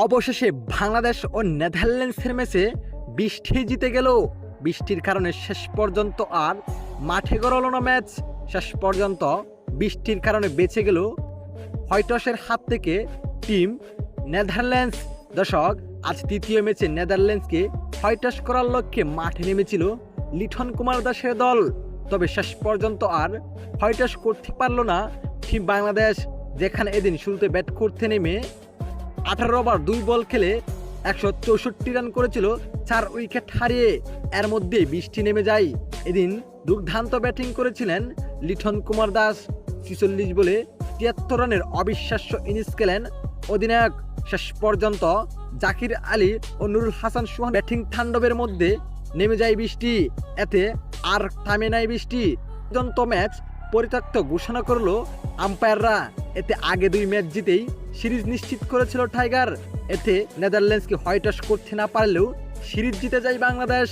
অবশেষে বাংলাদেশ ও নেদারল্যান্ডসের ম্যাচে বৃষ্টি জিতে গেল। বৃষ্টির কারণে শেষ পর্যন্ত আর মাঠে গড়ালো না ম্যাচ। শেষ পর্যন্ত বৃষ্টির কারণে বেঁচে গেল হোয়াইটসের হাত থেকে টিম নেদারল্যান্ডস। দর্শক, আজ তৃতীয় ম্যাচে নেদারল্যান্ডসকে হোয়াইটস করার লক্ষ্যে মাঠে নেমেছিল লিঠন কুমার দাসের দল। তবে শেষ পর্যন্ত আর হোয়াইটস করতে পারল না টিম বাংলাদেশ, যেখানে এদিন শুরুতে ব্যাট করতে নেমে আঠারো ওভার দুই বল খেলে একশো চৌষট্টি রান করেছিল চার উইকেট হারিয়ে। এর মধ্যে বৃষ্টি নেমে যায়। এদিন দুর্ধান্ত ব্যাটিং করেছিলেন লিঠন কুমার দাস। ছিচল্লিশ বলে তিয়াত্তর রানের অবিশ্বাস্য ইনিংস খেলেন অধিনায়ক। শেষ পর্যন্ত জাকির আলী ও নুরুল হাসান সোহান ব্যাটিং থান্ডবের মধ্যে নেমে যায় বৃষ্টি। এতে আর থামে নাই বৃষ্টি। পর্যন্ত ম্যাচ পরিত্যক্ত ঘোষণা করল আম্পায়াররা। এতে আগে দুই ম্যাচ জিতেই সিরিজ নিশ্চিত করেছিল টাইগার। এতে নেদারল্যান্ডসকে হোয়াইট করতে না পারলেও সিরিজ জিতে যায় বাংলাদেশ।